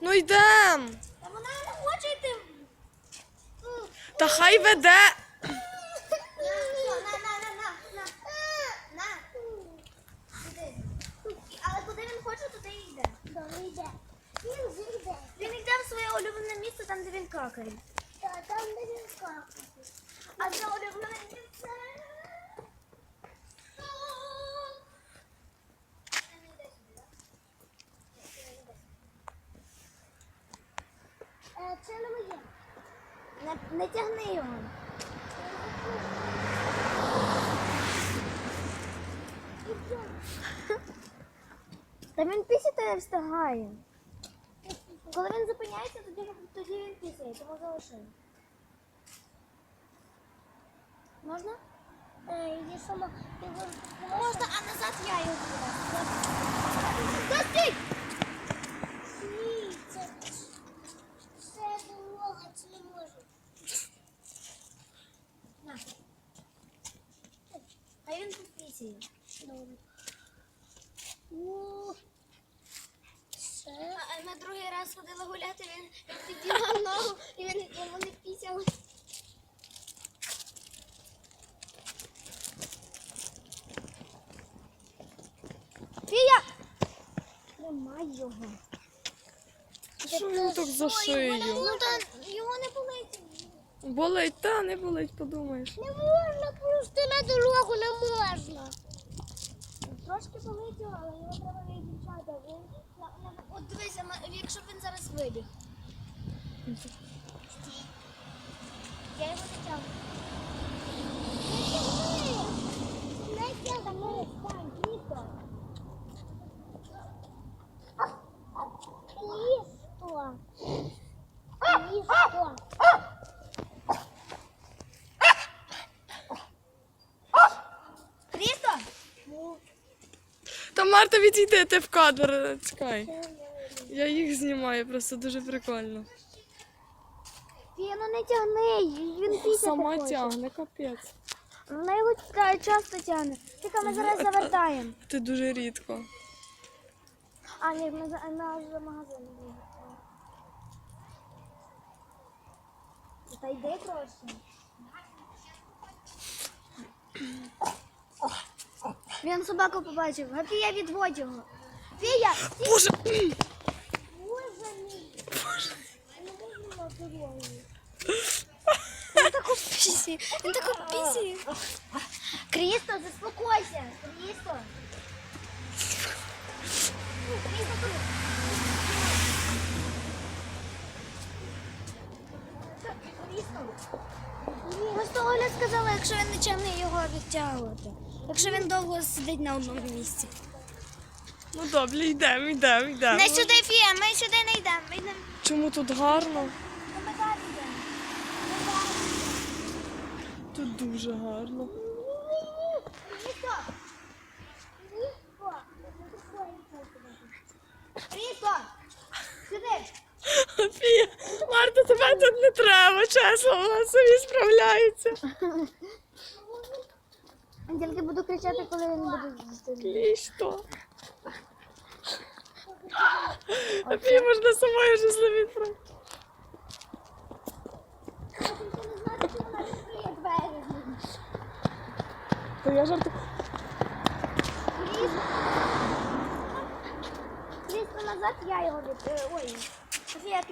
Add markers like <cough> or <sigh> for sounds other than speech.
Ну йдем. Та вона не хоче йти. Та хай веде. Але куди він хоче, туди і йде. Він йде. Він йде в своє улюблене місце, там, де він какає. Та там де він скакати. А це улюблене місце. Е, Це не моє. Не, не тягни його. Та він пісяти не встигає. Коли він зупиняється, тоді, тоді він пісяє, тому залиши. Можна? Е, Йди сама. Можна, а назад я його. Достиг! Ні, це, це дорога, це не може. На. Хай він тут пісяє. Добре. Ну. А ми другий раз ходили гуляти, він, підіймав ногу і він йому не пісяв. Фія! Тримай його. Що він так за шию? Ну та. Болить, та не болить, подумаєш. Не можна просто на дорогу, не можна. Трошки болить але його треба на- От дивися, якщо б він зараз вибіг. Я його не тягну. Марта відійди, ти в кадр. Чекай. Я їх знімаю, просто дуже прикольно. Фія, ну не тягни, він пісяти Сама хоче. тягне, капець. Вона його часто тягне. Тільки ми зараз завертаємо. Ти дуже рідко. А, ні, ми за, на за магазин. Та йди трошки. Він собаку побачив. А Фія відводь його. Фія! Боже! Боже мій. Не можна на дорогу. Він таку пісі. Він таку пісі. Крісто, заспокойся. Крісто. Ну, Крісто, тут. Крісто. Просто Оля сказала, якщо він не відтягувати. Якщо він довго сидить на одному місці. Ну добре, йдемо, йдемо, йдемо. Не сюди, Фія, ми сюди не йдемо. Ми йдемо. Чому тут гарно? Ми далі йдемо. Тут дуже гарно. Крісто! Сюди! Фія, Марта, тебе тут не треба, чесно, вона собі справляється. <laughs> Тільки буду кричати, коли він буде зустріти. Кліч то. А Фія можна самою вже зловити. То я жартую. Крісто назад, я його від... е, Ой, Софія, ти